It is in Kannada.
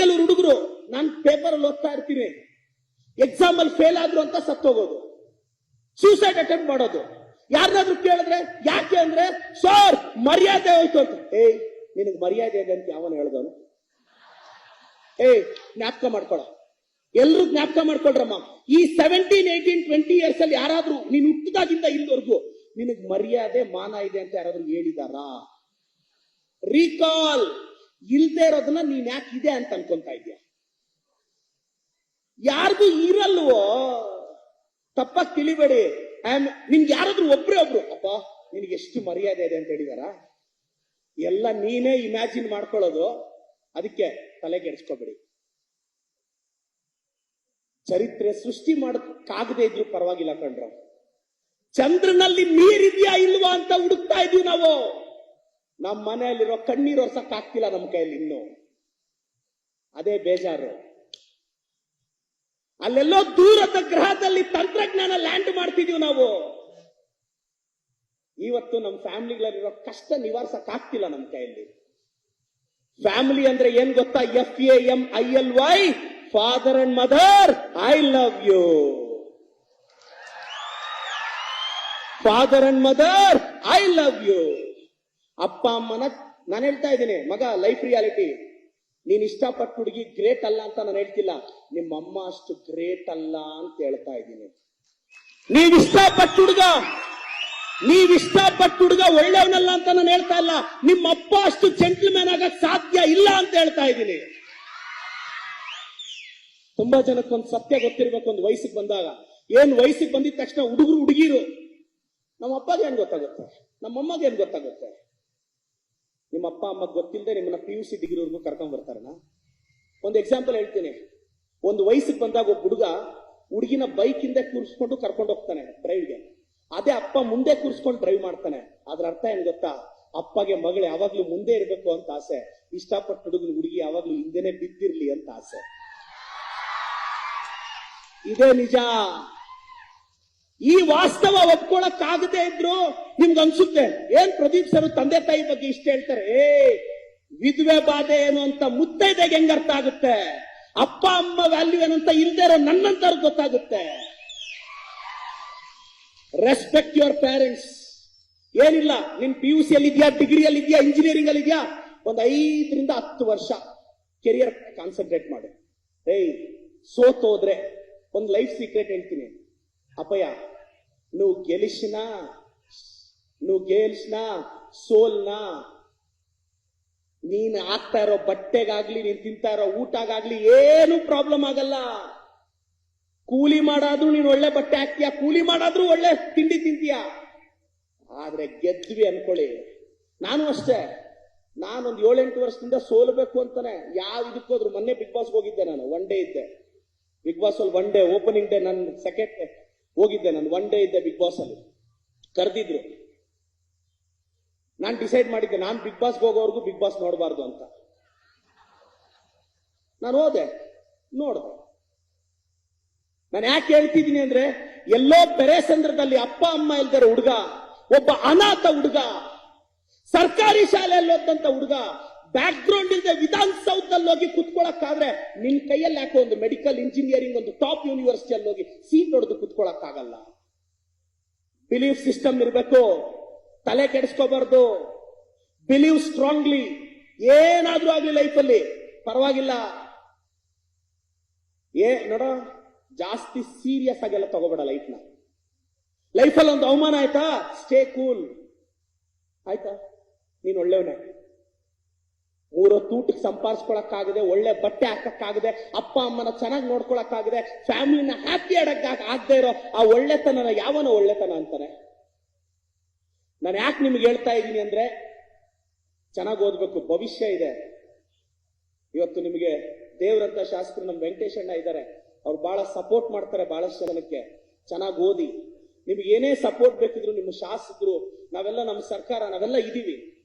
ಕೆಲವರು ಹುಡುಗರು, ನಾನು ಪೇಪರ್ ಅಲ್ಲಿ ಓದ್ತಾ ಇರ್ತೀನಿ. ಎಕ್ಸಾಮ್ ಅಲ್ಲಿ ಫೇಲ್ ಆದ್ರು ಅಂತ ಸತ್ತೋಗೋದು ಸೂಸೈಡ್ ಅಟೆಂಪ್ಟ್ ಮಾಡೋದು. ಯಾರನ್ನಾದ್ರೂ ಕೇಳಿದ್ರೆ, ಯಾಕೆ ಅಂದ್ರೆ ಸರ್ ಮರ್ಯಾದೆ ಹೋಯ್ತು ಅಂತ. ಏಯ್, ನಿನಗೆ ಮರ್ಯಾದೆ ಇದೆ ಅಂತ ಯಾವನು ಹೇಳ್ದವನು? ಏಯ್, ಜ್ಞಾಪಕ ಮಾಡ್ಕೊಳ. ಎಲ್ರು ಜ್ಞಾಪಕ ಮಾಡ್ಕೊಳ್ರಮ್ಮ. ಈ ಸೆವೆಂಟೀನ್ ಏಯ್ಟೀನ್ ಟ್ವೆಂಟಿ ಇಯರ್ಸ್ ಅಲ್ಲಿ ಯಾರಾದ್ರೂ, ನೀನು ಹುಟ್ಟಿದಾಗಿಂದ ಇಲ್ಲಿವರೆಗೂ ನಿನಗ್ ಮರ್ಯಾದೆ, ಮಾನ ಇದೆ ಅಂತ ಯಾರಾದ್ರೂ ಹೇಳಿದಾರಾ? ರೀಕಾಲ್ ಇಲ್ದೇ ಇರೋದನ್ನ ನೀನ್ ಯಾಕೆ ಇದೆ ಅಂತ ಅನ್ಕೊಂತಾ ಇದೀಯ ಯಾರಿಗೂ ಇರಲ್ವೋ, ತಪ್ಪಾಗ್ ತಿಳಿಬೇಡಿ. ನಿನ್ಗೆ ಯಾರಾದ್ರೂ ಒಬ್ರೇ ಒಬ್ರು, ಅಪ್ಪ, ನಿನ್ಗೆ ಎಷ್ಟು ಮರ್ಯಾದೆ ಇದೆ ಅಂತ ಹೇಳಿದಾರ? ಎಲ್ಲ ನೀನೇ ಇಮ್ಯಾಜಿನ್ ಮಾಡ್ಕೊಳ್ಳೋದು. ಅದಕ್ಕೆ ಕೆಡಿಸ್ಕೋಬೇಡಿ. ಚರಿತ್ರೆ ಸೃಷ್ಟಿ ಮಾಡಕ್ಕಾಗದೇ ಇದ್ರು ಪರವಾಗಿಲ್ಲ ಕಣ್ರು. ಚಂದ್ರನಲ್ಲಿ ನೀರಿದೆಯಾ ಇಲ್ವಾ ಅಂತ ಹುಡುಕ್ತಾ ಇದೀವಿ ನಾವು. ನಮ್ಮ ಮನೆಯಲ್ಲಿರೋ ಕಣ್ಣೀರು ಒರ್ಸಕ್ ಆಗ್ತಿಲ್ಲ ನಮ್ಮ ಕೈಯಲ್ಲಿ ಇನ್ನು. ಅದೇ ಬೇಜಾರು. ಅಲ್ಲೆಲ್ಲೋ ದೂರದ ಗ್ರಹದಲ್ಲಿ ತಂತ್ರಜ್ಞಾನ ಲ್ಯಾಂಡ್ ಮಾಡ್ತಿದೀವಿ ನಾವು. ಇವತ್ತು ನಮ್ಮ ಫ್ಯಾಮಿಲಿಗಳಲ್ಲಿರೋ ಕಷ್ಟ ನಿವಾರಿಸಕ್ ಆಗ್ತಿಲ್ಲ ನಮ್ಮ ಕೈಯಲ್ಲಿ. ಫ್ಯಾಮಿಲಿ ಅಂದ್ರೆ ಏನ್ ಗೊತ್ತಾ? F A M I L Y father and mother I love you father and mother I love you ಅಪ್ಪ ಅಮ್ಮನ ನಾನು ಹೇಳ್ತಾ ಇದ್ದೀನಿ, ಮಗ ಲೈಫ್ ರಿಯಾಲಿಟಿ ನೀನ್ ಇಷ್ಟಪಟ್ಟು ಹುಡುಗಿ ಗ್ರೇಟ್ ಅಲ್ಲ ಅಂತ ನಾನು ಹೇಳ್ತಿಲ್ಲ. ನಿಮ್ಮ ಅಮ್ಮ ಅಷ್ಟು ಗ್ರೇಟ್ ಅಲ್ಲ ಅಂತ ಹೇಳ್ತಾ ಇದ್ದೀನಿ. ನೀವ್ ಇಷ್ಟಪಟ್ಟು ಹುಡುಗ, ನೀವ್ ಇಷ್ಟಪಟ್ಟು ಹುಡುಗ ಒಳ್ಳೆಯವನಲ್ಲ ಅಂತ ನಾನು ಹೇಳ್ತಾ ಇಲ್ಲ. ನಿಮ್ಮ ಅಪ್ಪ ಅಷ್ಟು ಜೆಂಟ್ಲ್ಮ್ಯಾನ್ ಆಗಕ್ ಸಾಧ್ಯ ಇಲ್ಲ ಅಂತ ಹೇಳ್ತಾ ಇದ್ದೀನಿ. ತುಂಬಾ ಜನಕ್ಕೆ ಒಂದು ಸತ್ಯ ಗೊತ್ತಿರ್ಬೇಕು ಒಂದು ವಯಸ್ಸಿಗೆ ಬಂದಾಗ. ಏನ್ ವಯಸ್ಸಿಗೆ ಬಂದಿದ ತಕ್ಷಣ ಹುಡುಗರು ಹುಡುಗಿರು. ನಮ್ಮ ಅಪ್ಪಗೆ ಏನ್ ಗೊತ್ತಾಗುತ್ತೆ? ನಮ್ಮ ಅಮ್ಮಗೆ ಏನ್ ಗೊತ್ತಾಗುತ್ತೆ? ನಿಮ್ಮ ಅಪ್ಪ, ಅಮ್ಮ ಗೊತ್ತಿಲ್ಲದೆ ನಿಮ್ಮನ್ನ ಪಿ ಯು ಸಿ ಡಿಗ್ರಿವರೆಗೂ ಕರ್ಕೊಂಡ್ ಬರ್ತಾರಣ ಒಂದು ಎಕ್ಸಾಂಪಲ್ ಹೇಳ್ತೀನಿ. ಒಂದು ವಯಸ್ಸಿಗೆ ಬಂದಾಗ ಒಬ್ಬ ಹುಡುಗ ಹುಡುಗಿನ ಬೈಕ್ ಹಿಂದೆ ಕೂರಿಸ್ಕೊಂಡು ಕರ್ಕೊಂಡು ಹೋಗ್ತಾನೆ ಡ್ರೈವ್ಗೆ ಅದೇ ಅಪ್ಪ ಮುಂದೆ ಕೂರಿಸ್ಕೊಂಡು ಡ್ರೈವ್ ಮಾಡ್ತಾನೆ. ಅದ್ರ ಅರ್ಥ ಏನ್ ಗೊತ್ತಾ? ಅಪ್ಪಗೆ ಮಗಳು, ಯಾವಾಗ್ಲೂ ಮುಂದೆ ಇರಬೇಕು ಅಂತ ಆಸೆ. ಇಷ್ಟಪಟ್ಟ ಹುಡುಗನ ಹುಡುಗಿ ಯಾವಾಗ್ಲೂ ಹಿಂದೆನೆ ಬಿದ್ದಿರ್ಲಿ ಅಂತ ಆಸೆ. ಇದೇ ನಿಜ. ಈ ವಾಸ್ತವ ಒಪ್ಕೊಳಕ್ಕಾಗದೇ ಇದ್ರು ನಿಮ್ಗೆ ಅನ್ಸುತ್ತೆ ಏನ್ ಪ್ರದೀಪ್ ಸರ್ ತಂದೆ ತಾಯಿ ಬಗ್ಗೆ ಇಷ್ಟ ಹೇಳ್ತಾರೆ? ಏ, ವಿಧವೆ ಬಾಧೆ ಏನು ಅಂತ ಮುತ್ತೈದೆಗೆ ಹೆಂಗ್ ಅರ್ಥ ಆಗುತ್ತೆ? ಅಪ್ಪ, ಅಮ್ಮ ವ್ಯಾಲ್ಯೂ ಏನಂತ ಇಲ್ದೇ ಇರೋ ನನ್ನಂತವ್ರು ಗೊತ್ತಾಗುತ್ತೆ. ರೆಸ್ಪೆಕ್ಟ್ ಯುವರ್ ಪೇರೆಂಟ್ಸ್ ಏನಿಲ್ಲ, ನಿನ್ ಪಿ ಯು ಸಿ ಅಲ್ಲಿ ಇದೆಯಾ ಡಿಗ್ರಿ ಅಲ್ಲಿ ಇದೆಯಾ ಇಂಜಿನಿಯರಿಂಗ್ ಅಲ್ಲಿ ಇದೆಯಾ ಒಂದ್ ಐದರಿಂದ ಹತ್ತು ವರ್ಷ ಕೆರಿಯರ್ ಕಾನ್ಸಂಟ್ರೇಟ್ ಮಾಡಿ. ಏಯ್, ಸೋತೋದ್ರೆ, ಒಂದು ಲೈಫ್ ಸೀಕ್ರೆಟ್ ಹೇಳ್ತೀನಿ. ಅಪ್ಪಯ್ಯ నువ్వు గెలిచినా నువ్వు గెలిచినా ಸೋಲ್ನಾ ನೀನ್ ಹಾಕ್ತಾ ಇರೋ ಬಟ್ಟೆಗಾಗ್ಲಿ ನೀನ್ ತಿಂತಾ ಇರೋ ಊಟಗಾಗ್ಲಿ ಏನು ಪ್ರಾಬ್ಲಮ್ ಆಗಲ್ಲ ಕೂಲಿ ಮಾಡಾದ್ರೂ ನೀನ್ ಒಳ್ಳೆ ಬಟ್ಟೆ ಹಾಕ್ತೀಯ ಕೂಲಿ ಮಾಡಾದ್ರೂ ಒಳ್ಳೆ ತಿಂಡಿ ತಿಂತೀಯ ಆದ್ರೆ ಗೆದ್ವಿ ಅನ್ಕೊಳ್ಳಿ ನಾನು ಅಷ್ಟೇ ನಾನೊಂದು ಏಳೆಂಟು ವರ್ಷದಿಂದ ಸೋಲ್ಬೇಕು ಅಂತಾನೆ ಯಾವ ಇದಕ್ಕೋದ್ರು ಮೊನ್ನೆ ಬಿಗ್ ಬಾಸ್ ಹೋಗಿದ್ದೆ ನಾನು ಒನ್ ಡೇ ಇದ್ದೆ ಬಿಗ್ ಬಾಸ್ ಅಲ್ಲಿ ಒನ್ ಡೇ ಓಪನಿಂಗ್ ಡೇ ನನ್ನ ಸೆಕೆಂಡ್ ಹೋಗಿದ್ದೆ ನಾನು ಒನ್ ಡೇ ಇದ್ದೆ ಬಿಗ್ ಬಾಸ್ ಅಲ್ಲಿ. ಕರೆದಿದ್ರು. ನಾನು ಡಿಸೈಡ್ ಮಾಡಿದ್ದೆ, ನಾನು ಬಿಗ್ ಬಾಸ್ ಹೋಗೋವರೆಗೂ ಬಿಗ್ ಬಾಸ್ ನೋಡಬಾರ್ದು ಅಂತ. ನಾನು ಹೋದೆ, ನೋಡ್ದೆ. ನಾನು ಯಾಕೆ ಹೇಳ್ತಿದ್ದೀನಿ ಅಂದ್ರೆ, ಎಲ್ಲೋ ಪೆರೇಸಂದ್ರದಲ್ಲಿ ಅಪ್ಪ, ಅಮ್ಮ ಇಲ್ದಾರೆ ಹುಡುಗ, ಒಬ್ಬ ಅನಾಥ ಹುಡುಗ, ಸರ್ಕಾರಿ ಶಾಲೆಯಲ್ಲಿ ಓದಂತ ಹುಡುಗ ಬ್ಯಾಕ್ ಗ್ರೌಂಡ್ ಇಲ್ಲದೆ ವಿಧಾನಸೌಧದಲ್ಲಿ ಹೋಗಿ ಕುತ್ಕೊಳಕ್ಕಾದ್ರೆ ನಿನ್ ಕೈಯಲ್ಲಿ ಯಾಕೋ ಒಂದು ಮೆಡಿಕಲ್ ಇಂಜಿನಿಯರಿಂಗ್ ಒಂದು ಟಾಪ್ ಯೂನಿವರ್ಸಿಟಿಯಲ್ಲಿ ಹೋಗಿ ಸೀಟ್ ಹೊಡೆದು ಕುತ್ಕೊಳಕ್ಕಾಗಲ್ಲ. ಬಿಲೀವ್ ಸಿಸ್ಟಮ್ ಇರಬೇಕು, ತಲೆ ಕೆಡಿಸ್ಕೋಬಾರ್ದು. ಬಿಲೀವ್ ಸ್ಟ್ರಾಂಗ್ಲಿ ಏನಾದ್ರೂ ಆಗ್ಲಿ ಲೈಫಲ್ಲಿ ಪರವಾಗಿಲ್ಲ. ಏ, ನೋಡ, ಜಾಸ್ತಿ ಸೀರಿಯಸ್ ಆಗೆಲ್ಲ ತಗೋಬೇಡ ಲೈಫ್ನ ಲೈಫಲ್ಲಿ ಒಂದು ಅವಮಾನ ಆಯ್ತಾ? ಸ್ಟೇ ಕೂಲ್ ಆಯ್ತಾ? ನೀನ್ ಒಳ್ಳೆಯವನೇ. ಮೂರೊತ್ತು ಊಟಕ್ಕೆ ಸಂಪಾದಿಸ್ಕೊಳಕ್ಕಾಗದೆ ಒಳ್ಳೆ ಬಟ್ಟೆ ಹಾಕಕ್ಕಾಗದೆ, ಅಪ್ಪ ಅಮ್ಮನ ಚೆನ್ನಾಗಿ ನೋಡ್ಕೊಳಕ್ಕಾಗದೆ, ಫ್ಯಾಮಿಲಿನ ಹ್ಯಾಪಿ ಆಡಕ್ ಆಗದೆ ಇರೋ ಆ ಒಳ್ಳೆತನನ ಯಾವನ ಒಳ್ಳೆತನ ಅಂತಾನೆ? ನಾನು ಯಾಕೆ ನಿಮ್ಗೆ ಹೇಳ್ತಾ ಇದ್ದೀನಿ ಅಂದ್ರೆ, ಚೆನ್ನಾಗಿ ಓದ್ಬೇಕು, ಭವಿಷ್ಯ ಇದೆ. ಇವತ್ತು ನಿಮಗೆ ದೇವರಂತ ಶಾಸ್ತ್ರಿ ನಮ್ಮ ವೆಂಕಟೇಶಣ್ಣ ಇದ್ದಾರೆ ಅವ್ರು ಬಹಳ ಸಪೋರ್ಟ್ ಮಾಡ್ತಾರೆ ಬಹಳಷ್ಟು ಜನಕ್ಕೆ. ಚೆನ್ನಾಗಿ ಓದಿ. ನಿಮ್ಗೆ ಏನೇ ಸಪೋರ್ಟ್ ಬೇಕಿದ್ರು ನಿಮ್ಮ ಶಾಸಕರು, ನಾವೆಲ್ಲ ನಮ್ಮ ಸರ್ಕಾರ, ನಾವೆಲ್ಲ ಇದೀವಿ.